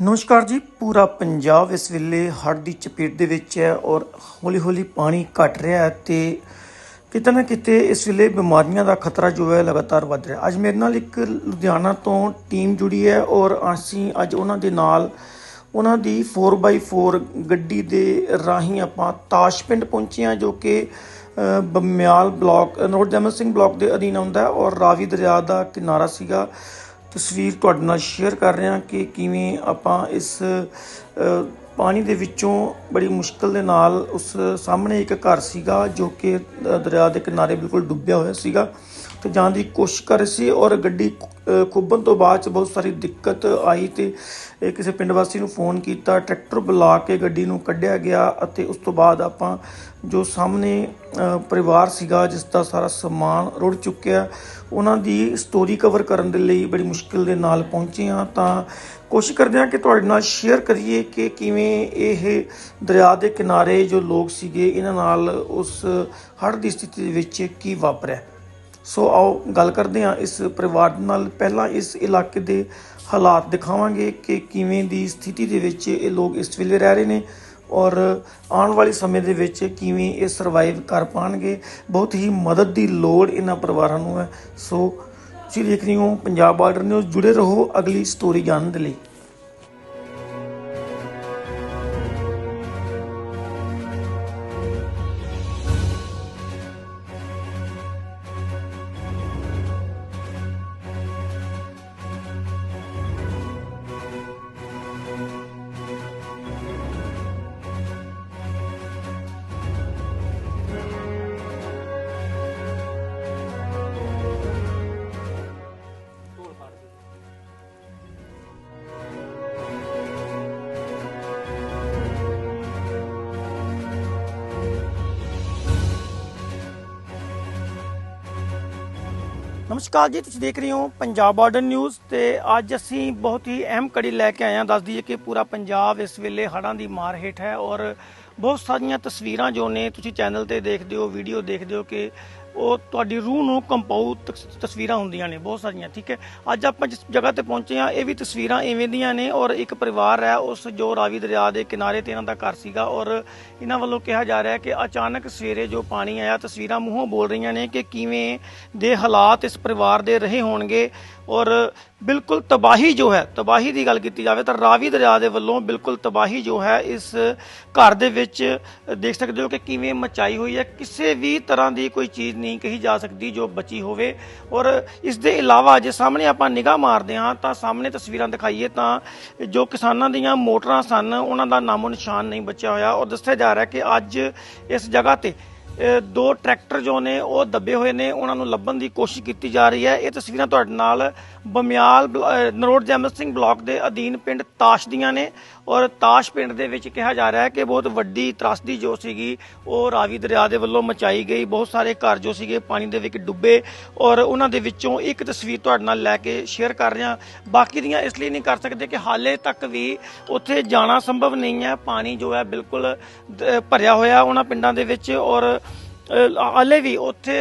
ਨਮਸਕਾਰ ਜੀ, ਪੂਰਾ ਪੰਜਾਬ ਇਸ ਵੇਲੇ ਹੜ੍ਹ ਦੀ ਚਪੇਟ ਦੇ ਵਿੱਚ ਹੈ ਔਰ ਹੌਲੀ-ਹੌਲੀ ਪਾਣੀ ਘਟ ਰਿਹਾ ਹੈ ਤੇ ਕਿਤੇ ਨਾ ਕਿਤੇ ਇਸ ਵੇਲੇ ਬਿਮਾਰੀਆਂ ਦਾ ਖਤਰਾ ਜੋ ਹੈ ਲਗਾਤਾਰ ਵੱਧ ਰਿਹਾ। ਅੱਜ ਮੇਰੇ ਨਾਲ ਇੱਕ ਲੁਧਿਆਣਾ ਤੋਂ ਟੀਮ ਜੁੜੀ ਹੈ ਔਰ ਅਸੀਂ ਅੱਜ ਉਹਨਾਂ ਦੇ ਨਾਲ ਉਹਨਾਂ ਦੀ 4x4 ਗੱਡੀ ਦੇ ਰਾਹੀਂ ਆਪਾਂ ਤਾਸ਼ ਪਿੰਡ ਪਹੁੰਚੇ ਹਾਂ ਜੋ ਕਿ ਬਮਿਆਲ ਬਲਾਕ ਨੋਟ ਜਮਨ ਸਿੰਘ ਬਲਾਕ ਦੇ ਅਧੀਨ ਆਉਂਦਾ ਔਰ ਰਾਵੀ ਦਰਿਆ ਦਾ ਕਿਨਾਰਾ ਸੀਗਾ। ਤਸਵੀਰ ਤੁਹਾਡੇ ਨਾਲ ਸ਼ੇਅਰ ਕਰ ਰਿਹਾ ਕਿ ਕਿਵੇਂ ਆਪਾਂ ਇਸ ਪਾਣੀ ਦੇ ਵਿੱਚੋਂ ਬੜੀ ਮੁਸ਼ਕਲ ਦੇ ਨਾਲ ਉਸ ਸਾਹਮਣੇ ਇੱਕ ਘਰ ਸੀਗਾ ਜੋ ਕਿ ਦਰਿਆ ਦੇ ਕਿਨਾਰੇ ਬਿਲਕੁਲ ਡੁੱਬਿਆ ਹੋਇਆ ਸੀਗਾ। ਤੇ ਜਾਣ ਦੀ ਕੋਸ਼ਿਸ਼ ਕਰ ਰਹੀ ਸੀ ਔਰ ਗੱਡੀ ਖੁੱਬਣ ਤੋਂ ਬਾਅਦ ਚ ਬਹੁਤ ਸਾਰੀ ਦਿੱਕਤ ਆਈ ਤੇ ਇਹ ਕਿਸੇ ਪਿੰਡ ਵਾਸੀ ਨੂੰ ਫੋਨ ਕੀਤਾ, ਟਰੈਕਟਰ ਬੁਲਾ ਕੇ ਗੱਡੀ ਨੂੰ ਕੱਢਿਆ ਗਿਆ ਅਤੇ ਉਸ ਤੋਂ ਬਾਅਦ ਆਪਾਂ ਜੋ ਸਾਹਮਣੇ ਪਰਿਵਾਰ ਸੀਗਾ ਜਿਸ ਦਾ ਸਾਰਾ ਸਮਾਨ ਰੁੜ ਚੁੱਕਿਆ, ਉਹਨਾਂ ਦੀ ਸਟੋਰੀ ਕਵਰ ਕਰਨ ਦੇ ਲਈ ਬੜੀ ਮੁਸ਼ਕਿਲ ਦੇ ਨਾਲ ਪਹੁੰਚੇ ਹਾਂ ਤਾਂ ਕੋਸ਼ਿਸ਼ ਕਰਦੇ ਹਾਂ ਕਿ ਤੁਹਾਡੇ ਨਾਲ ਸ਼ੇਅਰ ਕਰੀਏ ਕਿ ਕਿਵੇਂ ਇਹ ਦਰਿਆ ਦੇ ਕਿਨਾਰੇ ਜੋ ਲੋਕ ਸੀਗੇ, ਇਹਨਾਂ ਨਾਲ ਉਸ ਹੜ੍ਹ ਦੀ ਸਥਿਤੀ ਦੇ ਵਿੱਚ ਕੀ ਵਾਪਰਿਆ। ਸੋ ਆਓ ਗੱਲ ਕਰਦੇ ਹਾਂ ਇਸ ਪਰਿਵਾਰ ਨਾਲ। ਪਹਿਲਾਂ ਇਸ ਇਲਾਕੇ ਦੇ ਹਾਲਾਤ ਦਿਖਾਵਾਂਗੇ ਕਿ ਕਿਵੇਂ ਦੀ ਸਥਿਤੀ ਦੇ ਵਿੱਚ ਇਹ ਲੋਕ ਇਸ ਵੇਲੇ ਰਹਿ ਰਹੇ ਨੇ ਔਰ ਆਉਣ ਵਾਲੇ ਸਮੇਂ ਦੇ ਵਿੱਚ ਕਿਵੇਂ ਇਹ ਸਰਵਾਈਵ ਕਰ ਪਾਣਗੇ। ਬਹੁਤ ਹੀ ਮਦਦ ਦੀ ਲੋੜ ਇਹਨਾਂ ਪਰਿਵਾਰਾਂ ਨੂੰ ਹੈ। ਸੋ ਤੁਸੀਂ ਦੇਖ ਰਹੇ ਹੋ ਪੰਜਾਬ ਬਾਰਡਰ ਨਿਊਜ਼। ਜੁੜੇ ਰਹੋ ਅਗਲੀ ਸਟੋਰੀ ਜਾਣਨ ਦੇ ਲਈ। ਨਮਸਕਾਰ ਜੀ, ਤੁਸੀਂ ਦੇਖ ਰਹੇ ਹੋ ਪੰਜਾਬ ਬਾਰਡਰ ਨਿਊਜ਼ ਤੇ ਅੱਜ ਅਸੀਂ ਬਹੁਤ ਹੀ ਅਹਿਮ ਕੜੀ ਲੈ ਕੇ ਆਏ ਹਾਂ। ਦੱਸ ਦਈਏ ਕਿ ਪੂਰਾ ਪੰਜਾਬ ਇਸ ਵੇਲੇ ਹੜ੍ਹਾਂ ਦੀ ਮਾਰ ਹੇਠ ਹੈ ਔਰ ਬਹੁਤ ਸਾਰੀਆਂ ਤਸਵੀਰਾਂ ਜੋ ਨੇ ਤੁਸੀਂ ਚੈਨਲ ਤੇ ਦੇਖਦੇ ਹੋ ਵੀਡੀਓ ਦੇਖਦੇ ਹੋ ਕਿ ਉਹ ਤੁਹਾਡੀ ਰੂਹ ਨੂੰ ਕੰਪਾਊ ਤਸ- ਤਸਵੀਰਾਂ ਹੁੰਦੀਆਂ ਨੇ, ਬਹੁਤ ਸਾਰੀਆਂ, ਠੀਕ ਹੈ? ਅੱਜ ਆਪਾਂ ਜਿਸ ਜਗ੍ਹਾ ਤੇ ਪਹੁੰਚੇ ਹਾਂ, ਇਹ ਵੀ ਤਸਵੀਰਾਂ ਐਵੇਂ ਦੀਆਂ ਨੇ ਔਰ ਇੱਕ ਪਰਿਵਾਰ ਹੈ, ਉਸ ਜੋ ਰਾਵੀ ਦਰਿਆ ਦੇ ਕਿਨਾਰੇ ਤੇ ਇਹਨਾਂ ਦਾ ਘਰ ਸੀਗਾ ਔਰ ਇਹਨਾਂ ਵੱਲੋਂ ਕਿਹਾ ਜਾ ਰਿਹਾ ਕਿ ਅਚਾਨਕ ਸਵੇਰੇ ਜੋ ਪਾਣੀ ਆਇਆ, ਤਸਵੀਰਾਂ ਮੂੰਹੋਂ ਬੋਲ ਰਹੀਆਂ ਨੇ ਕਿ ਕਿਵੇਂ ਦੇ ਹਾਲਾਤ ਇਸ ਪਰਿਵਾਰ ਦੇ ਰਹੇ ਹੋਣਗੇ ਔਰ ਬਿਲਕੁਲ ਤਬਾਹੀ ਜੋ ਹੈ, ਤਬਾਹੀ ਦੀ ਗੱਲ ਕੀਤੀ ਜਾਵੇ ਤਾਂ ਰਾਵੀ ਦਰਿਆ ਦੇ ਵੱਲੋਂ ਬਿਲਕੁਲ ਤਬਾਹੀ ਜੋ ਹੈ, ਇਸ ਘਰ ਦੇ ਵਿੱਚ ਦੇਖ ਸਕਦੇ ਹੋ ਕਿ ਕਿਵੇਂ ਮਚਾਈ ਹੋਈ ਹੈ। ਕਿਸੇ ਵੀ ਤਰ੍ਹਾਂ ਦੀ ਕੋਈ ਚੀਜ਼ ਨਹੀਂ ਕਹੀ ਜਾ ਸਕਦੀ ਜੋ ਬਚੀ ਹੋਵੇ। ਔਰ ਇਸ ਦੇ ਇਲਾਵਾ ਜੇ ਸਾਹਮਣੇ ਆਪਾਂ ਨਿਗਾਹ ਮਾਰਦੇ ਹਾਂ ਤਾਂ ਸਾਹਮਣੇ ਤਸਵੀਰਾਂ ਦਿਖਾਈਏ ਤਾਂ ਜੋ ਕਿਸਾਨਾਂ ਦੀਆਂ ਮੋਟਰਾਂ ਸਨ, ਉਹਨਾਂ ਦਾ ਨਾਮੋ ਨਿਸ਼ਾਨ ਨਹੀਂ ਬਚਿਆ ਹੋਇਆ। ਔਰ ਦੱਸਿਆ ਜਾ ਰਿਹਾ ਕਿ ਅੱਜ ਇਸ ਜਗ੍ਹਾ ਤੇ ਦੋ ਟਰੈਕਟਰ ਜੋ ਨੇ, ਉਹ ਦੱਬੇ ਹੋਏ ਨੇ, ਉਹਨਾਂ ਨੂੰ ਲੱਭਣ ਦੀ ਕੋਸ਼ਿਸ਼ ਕੀਤੀ ਜਾ ਰਹੀ ਹੈ। ਇਹ ਤਸਵੀਰਾਂ ਤੁਹਾਡੇ ਨਾਲ ਬਮਿਆਲ ਬਲ- ਨਰੋਟ ਜੈਮਲ ਸਿੰਘ ਬਲਾਕ ਦੇ ਅਧੀਨ ਪਿੰਡ ਤਾਸ਼ ਦੀਆਂ ਨੇ। ਔਰ ਤਾਸ਼ ਪਿੰਡ ਦੇ ਵਿੱਚ ਕਿਹਾ ਜਾ ਰਿਹਾ ਹੈ ਕਿ ਬਹੁਤ ਵੱਡੀ ਤਰਾਸਦੀ ਜੋ ਸੀਗੀ। ਉਹ ਰਾਵੀ ਦਰਿਆ ਦੇ ਵੱਲੋਂ ਮਚਾਈ ਗਈ। ਬਹੁਤ ਸਾਰੇ ਘਰ ਜੋ ਸੀਗੇ ਪਾਣੀ ਦੇ ਵਿੱਚ ਡੁੱਬੇ ਔਰ ਉਹਨਾਂ ਦੇ ਵਿੱਚੋਂ ਇੱਕ ਤਸਵੀਰ ਤੁਹਾਡੇ ਨਾਲ ਲੈ ਕੇ ਸ਼ੇਅਰ ਕਰ ਰਿਹਾ। ਬਾਕੀ ਦੀਆਂ ਇਸ ਲਈ ਨਹੀਂ ਕਰ ਸਕਦੇ ਕਿ ਹਾਲੇ ਤੱਕ ਵੀ ਉੱਥੇ ਜਾਣਾ ਸੰਭਵ ਨਹੀਂ ਹੈ। ਪਾਣੀ ਜੋ ਹੈ ਬਿਲਕੁਲ ਭਰਿਆ ਹੋਇਆ ਉਹਨਾਂ ਪਿੰਡਾਂ ਦੇ ਵਿੱਚ ਔਰ ਹਾਲੇ ਵੀ ਉੱਥੇ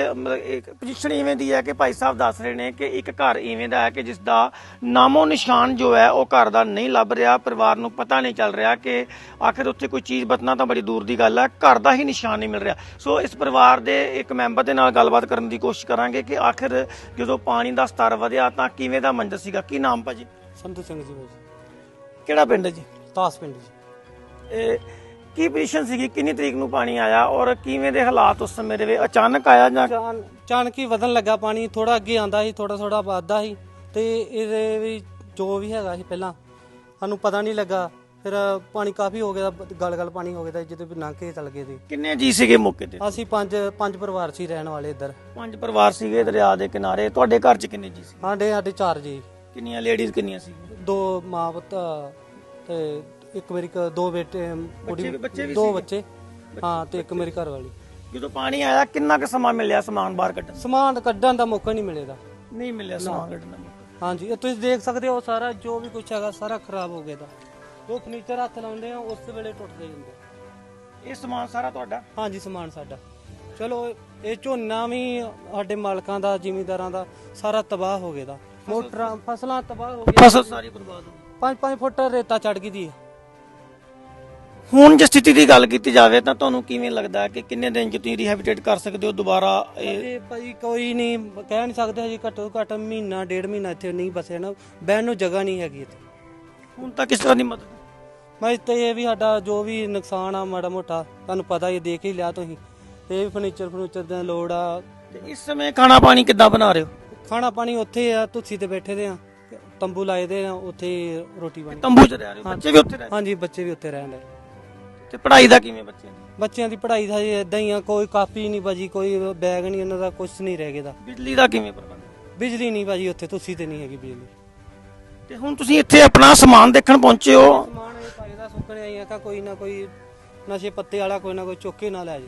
ਪੋਜੀਸ਼ਨ ਇਵੇਂ ਦੀ ਹੈ ਕਿ ਭਾਈ ਸਾਹਿਬ ਦੱਸ ਰਹੇ ਨੇ ਕਿ ਇੱਕ ਘਰ ਇਵੇਂ ਦਾ ਹੈ ਕਿ ਜਿਸ ਦਾ ਨਾਮੋ ਨਿਸ਼ਾਨ ਜੋ ਹੈ ਉਹ ਘਰ ਦਾ ਨਹੀਂ ਲੱਭ ਰਿਹਾ ਪਰਿਵਾਰ ਨੂੰ ਪਤਾ ਨਹੀਂ ਚੱਲ ਰਿਹਾ ਕਿ ਆਖਿਰ ਉੱਥੇ ਕੋਈ ਚੀਜ਼ ਬਚਣਾ ਤਾਂ ਬੜੀ ਦੂਰ ਦੀ ਗੱਲ ਹੈ ਘਰ ਦਾ ਹੀ ਨਿਸ਼ਾਨ ਨਹੀਂ ਮਿਲ ਰਿਹਾ। ਸੋ ਇਸ ਪਰਿਵਾਰ ਦੇ ਇੱਕ ਮੈਂਬਰ ਦੇ ਨਾਲ ਗੱਲਬਾਤ ਕਰਨ ਦੀ ਕੋਸ਼ਿਸ਼ ਕਰਾਂਗੇ ਕਿ ਆਖਿਰ ਜਦੋਂ ਪਾਣੀ ਦਾ ਸਤਰ ਵਧਿਆ ਤਾਂ ਕਿਵੇਂ ਦਾ ਮੰਜ਼ਰ ਸੀਗਾ? ਕੀ ਨਾਮ ਭਾਜੀ? ਸੰਧੂ ਸਿੰਘ ਜੀ। ਕਿਹੜਾ ਪਿੰਡ ਹੈ ਜੀ? ਤਾਸ ਪਿੰਡ ਜੀ। ਇਹ ਕੀ ਪੋਜੀਸ਼ਨ ਸੀਗੀ? ਕਿੰਨੀ ਤਰੀਕ ਨੂੰ ਪਾਣੀ ਆਇਆ ਔਰ ਕਿਵੇਂ ਦੇ ਹਾਲਾਤ ਉਸ ਸਮੇਂ ਦੇ ਵਿੱਚ? ਅਚਾਨਕ ਆਇਆ ਜਾਂ ਚਾਨ ਚਾਨਕ ਹੀ ਵਧਣ ਲੱਗਾ ਪਾਣੀ ਥੋੜਾ ਅੱਗੇ ਆਂਦਾ ਸੀ ਥੋੜਾ ਥੋੜਾ ਵੱਧਦਾ ਸੀ ਤੇ ਇਹਦੇ ਵੀ ਜੋ ਵੀ ਹੈਗਾ ਸੀ ਪਹਿਲਾਂ ਸਾਨੂੰ ਪਤਾ ਨਹੀਂ ਲੱਗਾ। ਫਿਰ ਪਾਣੀ ਕਾਫੀ ਹੋ ਗਿਆ ਗਲ ਗਲ ਪਾਣੀ ਹੋ ਗਿਆ ਤਾਂ ਜਿਹਦੇ ਵੀ ਲੰਘ ਕੇ ਚੱਲ ਗਏ ਸੀ। ਕਿੰਨੇ ਜੀ ਸੀਗੇ ਮੌਕੇ ਤੇ? ਅਸੀਂ ਪੰਜ ਪੰਜ ਪਰਿਵਾਰ ਸੀ ਰਹਿਣ ਵਾਲੇ ਇੱਧਰ। ਪੰਜ ਪਰਿਵਾਰ ਸੀਗੇ ਦਰਿਆ ਦੇ ਕਿਨਾਰੇ। ਤੁਹਾਡੇ ਘਰ 'ਚ ਕਿੰਨੇ ਜੀ ਸੀ? ਸਾਡੇ ਸਾਡੇ ਚਾਰ ਜੀ। ਕਿੰਨੀਆਂ ਲੇਡੀਜ਼ ਕਿੰਨੀਆਂ ਸੀ? ਦੋ ਮਾਂ ਪੁੱਤ ਤੇ ਇੱਕ ਮੇਰੀ ਕ- ਦੋ ਬੇਟੇ ਬੱਚੇ ਵੀ ਦੋ ਬੱਚੇ। ਹਾਂ ਤੇ ਇੱਕ ਮੇਰੀ ਘਰ ਵਾਲੀ ਜਦੋਂ ਪਾਣੀ ਆਇਆ ਕਿੰਨਾ ਕੁ ਸਮਾਂ ਮਿਲਿਆ ਸਮਾਨ ਬਾਹਰ ਕੱਢਣ? ਸਮਾਨ ਕੱਢਣ ਦਾ ਮੌਕਾ ਨਹੀਂ ਮਿਲੇਗਾ ਨਹੀਂ ਮਿਲਿਆ ਸਮਾਨ ਕੱਢਣ ਦਾ ਹਾਂਜੀ ਇਹ ਤੁਸੀਂ ਦੇਖ ਸਕਦੇ ਹੋ ਸਾਰਾ ਜੋ ਵੀ ਕੁਝ ਹੈਗਾ ਸਾਰਾ ਖਰਾਬ ਹੋ ਗਿਆ ਦਾ। ਜੋ ਫਰਨੀਚਰ ਹੱਥ ਲਾਉਂਦੇ ਆ ਉਸ ਵੇਲੇ ਟੁੱਟਦੇ ਜਾਂਦੇ ਇਹ ਸਮਾਨ ਸਾਰਾ ਤੁਹਾਡਾ? ਹਾਂਜੀ ਸਮਾਨ ਸਾਡਾ। ਚਲੋ ਇਹ ਝੋਨਾ ਵੀ ਸਾਡੇ ਮਾਲਕਾਂ ਦਾ ਜ਼ਿਮੀਂਦਾਰਾਂ ਦਾ ਸਾਰਾ ਤਬਾਹ ਹੋ ਗਿਆ ਦਾ। ਮੋਟਰਾਂ ਫਸਲਾਂ ਤਬਾਹ ਹੋ ਗਈਆਂ। ਫਸਲ ਸਾਰੀ ਬਰਬਾਦ ਹੋ ਗਈ। 5-5 ਫੁੱਟ ਰੇਤਾ ਚੜ ਗਈ ਦੀ ਹੈ। ਹੁਣ ਜੇ ਸਥਿਤੀ ਦੀ ਗੱਲ ਕੀਤੀ ਜਾਵੇ ਤਾਂ ਤੁਹਾਨੂੰ ਕਿਵੇਂ ਲੱਗਦਾ ਕਿ ਕਿੰਨੇ ਦਿਨ ਚ ਤੁਸੀਂ ਰਿਹੈਬਿਟੇਟ ਕਰ ਸਕਦੇ ਹੋ ਦੁਬਾਰਾ ਇਹ? ਇਹ ਭਾਈ ਕੋਈ ਨਹੀਂ ਕਹਿ ਨਹੀਂ ਸਕਦੇ ਜੀ ਘੱਟੋ ਘੱਟ ਮਹੀਨਾ ਡੇਢ ਮਹੀਨਾ ਇੱਥੇ ਨਹੀਂ ਬਸੇ ਨਾ। ਬਹਿਣ ਨੂੰ ਜਗ੍ਹਾ ਨਹੀਂ ਹੈਗੀ ਇੱਥੇ। ਹੁਣ ਤੱਕ ਕਿਸ ਤਰ੍ਹਾਂ ਦੀ ਮਦਦ? ਮੈਂ ਤੇ ਇਹ ਵੀ ਸਾਡਾ ਜੋ ਵੀ ਨੁਕਸਾਨ ਆ ਮਾੜਾ ਮੋਟਾ ਤੁਹਾਨੂੰ ਪਤਾ ਹੀ ਹੈ, ਦੇਖ ਹੀ ਲਿਆ ਤੁਸੀਂ। ਤੇ ਇਹ ਫਰਨੀਚਰ ਫਰਨੀਚਰ ਦੀ ਲੋੜ ਆ। ਤੇ ਇਸ ਸਮੇਂ ਖਾਣਾ ਪਾਣੀ ਕਿੱਦਾਂ ਬਣਾ ਰਹੇ ਹੋ? ਖਾਣਾ ਪਾਣੀ ਉੱਥੇ ਆ ਤੁਲਸੀ ਤੇ ਬੈਠੇ ਦੇ ਆ। ਤੰਬੂ ਲਾਏ ਦੇ ਆ ਉੱਥੇ ਰੋਟੀ ਪਾਣੀ। ਤੰਬੂ ਚ ਰਹਿ ਰਹੇ ਹੋ ਬੱਚੇ ਵੀ ਉੱਥੇ ਰਹਿ ਰਹੇ? ਹਾਂਜੀ ਬੱਚੇ ਵੀ ਉੱਥੇ ਰਹਿਣ ਦੇ ਤੇ ਪੜ੍ਹਾਈ ਦਾ ਕਿਵੇਂ ਬੱਚੇ ਦੀ? ਬੱਚਿਆਂ ਦੀ ਪੜ੍ਹਾਈ ਦਾ ਇਦਾਂ ਹੀ ਆ ਕੋਈ ਕਾਪੀ ਨਹੀਂ ਬਾਜੀ ਕੋਈ ਬੈਗ ਨਹੀਂ ਇਹਨਾਂ ਦਾ ਕੁਝ ਨਹੀਂ ਰਹਿ ਗਿਆ। ਬਿਜਲੀ ਦਾ ਕਿਵੇਂ ਪ੍ਰਬੰਧ? ਬਿਜਲੀ ਨਹੀਂ ਬਾਜੀ ਉੱਥੇ ਤੁਲਸੀ ਤੇ ਨਹੀਂ ਹੈਗੀ ਬਿਜਲੀ। ਤੇ ਹੁਣ ਤੁਸੀਂ ਇੱਥੇ ਆਪਣਾ ਸਮਾਨ ਦੇਖਣ ਪਹੁੰਚੇ ਹੋ। ਸਮਾਨ ਇਹ ਭਾਈ ਦਾ ਸੁੱਕਣੇ ਆਈਆਂ ਕਾ ਕੋਈ ਨਾ ਕੋਈ ਨਸ਼ੇ ਪੱਤੇ ਵਾਲਾ ਕੋਈ ਨਾ ਕੋਈ ਚੁੱਕ ਕੇ ਨਾ ਲੈ ਜੇ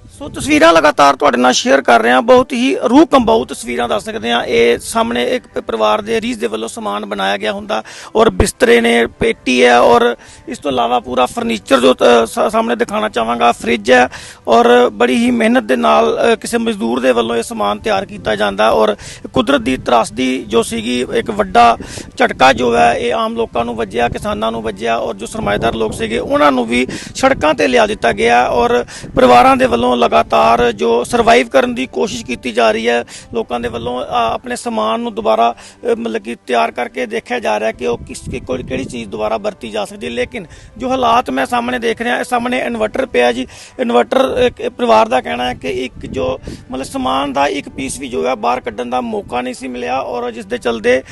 ਸੋ ਤਸਵੀਰਾਂ ਲਗਾਤਾਰ ਤੁਹਾਡੇ ਨਾਲ ਸ਼ੇਅਰ ਕਰ ਰਹੇ ਹਾਂ ਬਹੁਤ ਹੀ ਰੂਹ ਕੰਬਾਊ ਤਸਵੀਰਾਂ ਦੱਸ ਸਕਦੇ ਹਾਂ। ਇਹ ਸਾਹਮਣੇ ਇੱਕ ਪਰਿਵਾਰ ਦੇ ਰੀਸ ਦੇ ਵੱਲੋਂ ਸਮਾਨ ਬਣਾਇਆ ਗਿਆ ਹੁੰਦਾ ਔਰ ਬਿਸਤਰੇ ਨੇ ਪੇਟੀ ਹੈ ਔਰ ਇਸ ਤੋਂ ਇਲਾਵਾ ਪੂਰਾ ਫਰਨੀਚਰ ਜੋ ਸਾਹਮਣੇ ਦਿਖਾਣਾ ਚਾਹਾਂਗਾ ਫ੍ਰਿਜ ਹੈ ਔਰ ਬੜੀ ਹੀ ਮਿਹਨਤ ਦੇ ਨਾਲ ਕਿਸੇ ਮਜ਼ਦੂਰ ਦੇ ਵੱਲੋਂ ਇਹ ਸਮਾਨ ਤਿਆਰ ਕੀਤਾ ਜਾਂਦਾ ਔਰ ਕੁਦਰਤ ਦੀ ਤਰਾਸਦੀ ਜੋ ਸੀਗੀ, ਇੱਕ ਵੱਡਾ ਝਟਕਾ ਜੋ ਹੈ, ਇਹ ਆਮ ਲੋਕਾਂ ਨੂੰ ਵੱਜਿਆ, ਕਿਸਾਨਾਂ ਨੂੰ ਵੱਜਿਆ ਔਰ ਜੋ ਸਰਮਾਏਦਾਰ ਲੋਕ ਸੀਗੇ, ਉਹਨਾਂ ਨੂੰ ਵੀ ਸੜਕਾਂ ਤੇ ਲਿਆ ਦਿੱਤਾ ਗਿਆ ਔਰ ਪਰਿਵਾਰਾਂ ਦੇ ਵੱਲੋਂ ਲਗਾਤਾਰ ਜੋ ਸਰਵਾਈਵ ਕਰਨ ਦੀ ਕੋਸ਼ਿਸ਼ ਕੀਤੀ ਜਾ ਰਹੀ ਹੈ, ਲੋਕਾਂ ਦੇ ਵੱਲੋਂ ਆਪਣੇ ਸਮਾਨ ਨੂੰ ਦੁਬਾਰਾ ਮਤਲਬ ਕਿ ਤਿਆਰ ਕਰਕੇ ਦੇਖਿਆ ਜਾ ਰਿਹਾ ਕਿ ਉਹ ਕਿਸ ਕਿਹੜੀ ਚੀਜ਼ ਦੁਬਾਰਾ ਵਰਤੀ ਜਾ ਸਕਦੀ ਹੈ। ਲੇਕਿਨ ਜੋ ਹਾਲਾਤ ਮੈਂ ਸਾਹਮਣੇ ਦੇਖ ਰਿਹਾ ਸਾਹਮਣੇ ਇਨਵਰਟਰ ਪਿਆ ਜੀ। ਇਨਵਰਟਰ ਪਰਿਵਾਰ ਦਾ ਕਹਿਣਾ ਹੈ ਕਿ ਇੱਕ ਜੋ, ਮਤਲਬ ਸਮਾਨ ਦਾ ਇੱਕ ਪੀਸ ਵੀ ਜੋ ਹੈ, ਬਾਹਰ ਕੱਢਣ ਦਾ ਮੌਕਾ ਨਹੀਂ ਸੀ ਮਿਲਿਆ ਔਰ ਜਿਸ ਦੇ ਚਲਦੇ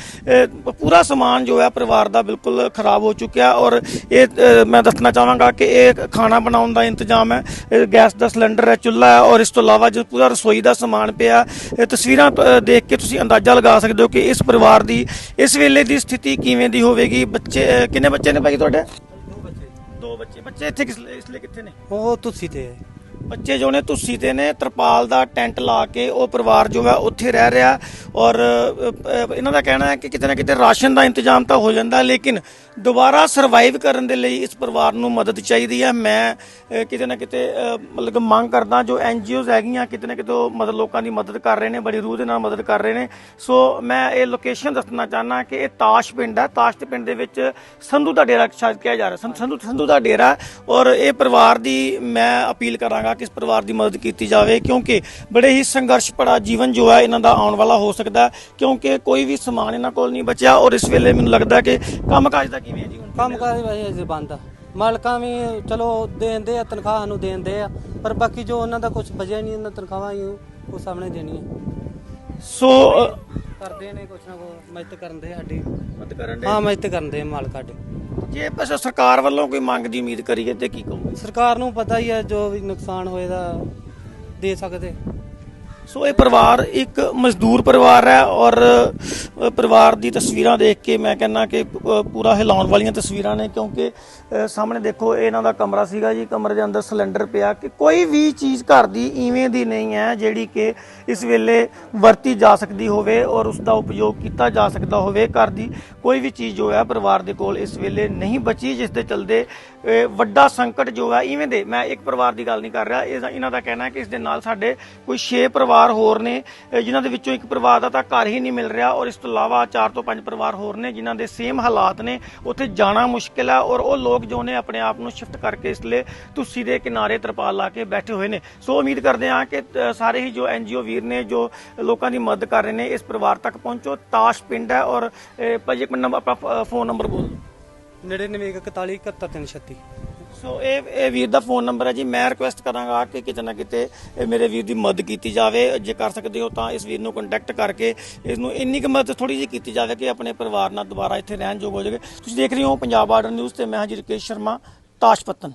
ਪੂਰਾ ਸਮਾਨ ਜੋ ਹੈ, ਪਰਿਵਾਰ ਦਾ ਬਿਲਕੁਲ ਖਰਾਬ ਹੋ ਚੁੱਕਿਆ ਔਰ ਇਹ ਮੈਂ ਦੱਸਣਾ ਚਾਹਾਂਗਾ ਕਿ ਇਹ ਖਾਣਾ ਬਣਾਉਣ ਦਾ ਇੰਤਜ਼ਾਮ ਹੈ। ਗੈਸ ਦਾ ਸਿਲੰਡਰ ਹੈ ਚੁੱਲ੍ਹਾ ਹੈ ਔਰ ਇਸ ਤੋਂ ਇਲਾਵਾ ਜੋ ਪੂਰਾ ਰਸੋਈ ਦਾ ਸਮਾਨ ਪਿਆ ਇਹ ਤਸਵੀਰਾਂ ਅ, ਦੇਖ ਕੇ ਤੁਸੀਂ ਅੰਦਾਜ਼ਾ ਲਗਾ ਸਕਦੇ ਹੋ ਕਿ ਇਸ ਪਰਿਵਾਰ ਦੀ ਇਸ ਵੇਲੇ ਦੀ ਸਥਿਤੀ ਕਿਵੇਂ ਦੀ ਹੋਵੇਗੀ? ਬੱਚੇ ਅ, ਕਿੰਨੇ ਬੱਚੇ ਨੇ ਭਾਈ ਤੁਹਾਡੇ? ਦੋ ਬੱਚੇ। ਬੱਚੇ। ਇੱਥੇ ਕਿਸ ਲਈ- ਇਸ ਲਈ ਕਿੱਥੇ ਨੇ? ਉਹ ਤੁਲਸੀ ਤੇ। ਹੈ ਬੱਚੇ ਜੋ ਨੇ ਤੁਸੀਂ ਤੇ ਨੇ, ਤਰਪਾਲ ਦਾ ਟੈਂਟ ਲਾ ਕੇ ਉਹ ਪਰਿਵਾਰ ਜੋ ਹੈ ਉੱਥੇ ਰਹਿ ਰਿਹਾ। ਔਰ ਇਹਨਾਂ ਦਾ ਕਹਿਣਾ ਹੈ ਕਿ ਕਿਤੇ ਨਾ ਕਿਤੇ ਰਾਸ਼ਨ ਦਾ ਇੰਤਜ਼ਾਮ ਤਾਂ ਹੋ ਜਾਂਦਾ, ਲੇਕਿਨ ਦੁਬਾਰਾ ਸਰਵਾਈਵ ਕਰਨ ਦੇ ਲਈ ਇਸ ਪਰਿਵਾਰ ਨੂੰ ਮਦਦ ਚਾਹੀਦੀ ਹੈ। ਮੈਂ ਕਿਤੇ ਨਾ ਕਿਤੇ ਮਤਲਬ ਕਿ ਮੰਗ ਕਰਦਾ ਜੋ ਐਨਜੀਓਜ਼ ਹੈਗੀਆਂ, ਕਿਤੇ ਨਾ ਕਿਤੇ ਉਹ ਮਦਦ ਲੋਕਾਂ ਦੀ ਮਦਦ ਕਰ ਰਹੇ ਨੇ, ਬੜੀ ਰੂਹ ਦੇ ਨਾਲ ਮਦਦ ਕਰ ਰਹੇ ਨੇ। ਸੋ, ਮੈਂ ਇਹ ਲੋਕੇਸ਼ਨ ਦੱਸਣਾ ਚਾਹਨਾ ਕਿ ਇਹ ਤਾਸ਼ ਪਿੰਡ ਹੈ। ਤਾਸ਼ ਦੇ ਪਿੰਡ ਦੇ ਵਿੱਚ ਸੰਧੂ ਦਾ ਡੇਰਾ ਸ਼ਾਇਦ ਕਿਹਾ ਜਾ ਰਿਹਾ। ਸੰਧੂ ਸੰਧੂ ਦਾ ਡੇਰਾ। ਔਰ ਇਹ ਪਰਿਵਾਰ ਦੀ ਮੈਂ ਅਪੀਲ ਕਰਾਂਗਾ ਕਿ ਇਸ ਪਰਿਵਾਰ ਦੀ ਮਦਦ ਕੀਤੀ ਜਾਵੇ ਕਿਉਂਕਿ ਬੜੇ ਹੀ ਸੰਘਰਸ਼ ਭਰਾ ਜੀਵਨ ਜੋ ਹੈ ਇਹਨਾਂ ਦਾ ਆਉਣ ਵਾਲਾ ਹੋ ਸਕਦਾ ਕਿਉਂਕਿ ਕੋਈ ਵੀ ਸਮਾਨ ਇਹਨਾਂ ਕੋਲ ਨਹੀਂ ਬਚਿਆ ਔਰ ਇਸ ਵੇਲੇ ਮੈਨੂੰ ਲੱਗਦਾ ਕਿ ਕੰਮਕਾਜ ਦਾ ਕਿਵੇਂ ਹੈ ਜੀ ਹੁਣ? ਕੰਮ ਕਾਰ ਭਾਈ ਅਜੇ ਬੰਦ ਆ। ਮਾਲਕਾਂ ਵੀ ਚਲੋ ਦੇਂਦੇ ਆ ਤਨਖਾਹ ਨੂੰ ਦੇਂਦੇ ਆ ਪਰ ਬਾਕੀ ਜੋ ਉਹਨਾਂ ਦਾ ਕੁਝ ਬਚਿਆ ਨਹੀਂ ਉਹਨਾਂ ਤਨਖਾਹਾਂ ਹੀ ਉਹ ਸਾਹਮਣੇ ਦੇਣੀਆਂ। ਸੋ ਕਰਦੇ ਨੇ ਕੁਛ ਨਾ ਕੁਛ ਮਦਦ ਕਰਨ ਦੇ ਸਾਡੀ। ਮਦਦ ਕਰਨ ਹਾਂ ਮਦਦ ਕਰਨ ਦੇ ਮਾਲਕ ਸਾਡੇ। ਦੇ ਜੇ ਬਸ ਸਰਕਾਰ ਵੱਲੋਂ ਕੋਈ ਮੰਗ ਦੀ ਉਮੀਦ ਕਰੀਏ ਤੇ ਕੀ ਕਹੋਗੇ? ਸਰਕਾਰ ਨੂੰ ਪਤਾ ਹੀ ਹੈ ਜੋ ਵੀ ਨੁਕਸਾਨ ਹੋਏਦਾ ਦੇ ਸਕਦੇ। ਸੋ ਇਹ ਪਰਿਵਾਰ ਇੱਕ ਮਜ਼ਦੂਰ ਪਰਿਵਾਰ ਹੈ ਔਰ ਪਰਿਵਾਰ ਦੀ ਤਸਵੀਰਾਂ ਦੇਖ ਕੇ ਮੈਂ ਕਹਿੰਦਾ ਕਿ ਪੂਰਾ ਹਿਲਾਉਣ ਵਾਲੀਆਂ ਤਸਵੀਰਾਂ ਨੇ ਕਿਉਂਕਿ ਸਾਹਮਣੇ ਦੇਖੋ ਇਹਨਾਂ ਦਾ ਕਮਰਾ ਸੀਗਾ ਜੀ, ਕਮਰੇ ਦੇ ਅੰਦਰ ਸਿਲੰਡਰ ਪਿਆ ਕਿ ਕੋਈ ਵੀ ਚੀਜ਼ ਘਰ ਦੀ ਇਵੇਂ ਦੀ ਨਹੀਂ ਹੈ ਜਿਹੜੀ ਕਿ ਇਸ ਵੇਲੇ ਵਰਤੀ ਜਾ ਸਕਦੀ ਹੋਵੇ ਔਰ ਉਸ ਦਾ ਉਪਯੋਗ ਕੀਤਾ ਜਾ ਸਕਦਾ ਹੋਵੇ। ਘਰ ਦੀ ਕੋਈ ਵੀ ਚੀਜ਼ ਜੋ ਹੈ ਪਰਿਵਾਰ ਦੇ ਕੋਲ ਇਸ ਵੇਲੇ ਨਹੀਂ ਬਚੀ, ਜਿਸ ਦੇ ਚਲਦੇ ਵੱਡਾ ਸੰਕਟ ਜੋ ਹੈ ਇਵੇਂ ਦੇ ਮੈਂ ਇੱਕ ਪਰਿਵਾਰ ਦੀ ਗੱਲ ਨਹੀਂ ਕਰ ਰਿਹਾ। ਇਹ ਇਹਨਾਂ ਦਾ ਕਹਿਣਾ ਹੈ ਕਿ ਇਸ ਦੇ ਨਾਲ ਸਾਡੇ ਕੋਈ 6 ਪਰਿਵਾਰ ਹੋਰ ਨੇ ਅ, ਜਿਨ੍ਹਾਂ ਦੇ ਵਿੱਚੋਂ ਇੱਕ ਪਰਿਵਾਰ ਦਾ ਤਾਂ ਘਰ ਹੀ ਨਹੀਂ ਮਿਲ ਰਿਹਾ ਔਰ ਇਸ ਤੋਂ ਇਲਾਵਾ 4 ਤੋਂ 5 ਪਰਿਵਾਰ ਹੋਰ ਨੇ ਜਿਨ੍ਹਾਂ ਦੇ ਸੇਮ ਹਾਲਾਤ ਨੇ। ਉੱਥੇ ਜਾਣਾ ਮੁਸ਼ਕਿਲ ਹੈ ਔਰ ਉਹ ਲੋਕ ਜੋ ਨੇ ਆਪਣੇ ਆਪ ਨੂੰ ਸ਼ਿਫਟ ਕਰਕੇ ਇਸ ਲਈ ਤੁਸੀਂ ਦੇ ਕਿਨਾਰੇ ਤਰਪਾਲ ਲਾ ਕੇ ਬੈਠੇ ਹੋਏ ਨੇ। ਸੋ ਉਮੀਦ ਕਰਦੇ ਹਾਂ ਕਿ ਸਾਰੇ ਹੀ ਜੋ ਐਨਜੀਓ ਵੀਰ ਨੇ ਜੋ ਲੋਕਾਂ ਦੀ ਮਦਦ ਕਰ ਰਹੇ ਨੇ ਇਸ ਪਰਿਵਾਰ ਤੱਕ ਪਹੁੰਚੋ। ਤਾਸ਼ ਪਿੰਡ ਹੈ ਔਰ ਅ, ਭਾਜੀ ਇੱਕ ਨੰਬਰ ਆਪਣਾ ਫੋਨ ਨੰਬਰ ਬੋਲ ਦਿਓ। 9941 71336 ਸੋ ਇਹ ਇਹ ਵੀਰ ਦਾ ਫੋਨ ਨੰਬਰ ਹੈ ਜੀ। ਮੈਂ ਰਿਕੁਐਸਟ ਕਰਾਂਗਾ ਕਿ ਕਿਤੇ ਨਾ ਕਿਤੇ ਇਹ ਮੇਰੇ ਵੀਰ ਦੀ ਮਦਦ ਕੀਤੀ ਜਾਵੇ। ਜੇ ਕਰ ਸਕਦੇ ਹੋ ਤਾਂ ਇਸ ਵੀਰ ਨੂੰ ਕੰਟੈਕਟ ਕਰਕੇ ਇਸ ਨੂੰ ਇੰਨੀ ਕੁ ਮਦਦ ਥੋੜੀ ਜਿਹੀ ਕੀਤੀ ਜਾਵੇ ਕਿ ਆਪਣੇ ਪਰਿਵਾਰ ਨਾਲ ਦੁਬਾਰਾ ਇੱਥੇ ਰਹਿਣ ਯੋਗ ਹੋ ਜਾਵੇ। ਤੁਸੀਂ ਦੇਖ ਰਹੇ ਹੋ ਪੰਜਾਬ ਆਰਡਰ ਨਿਊਜ਼ ਤੇ ਮੈਂ ਹਾਂ ਜੀ ਰਕੇਸ਼ ਸ਼ਰਮਾ ਤਾਸ਼ਪਤਨ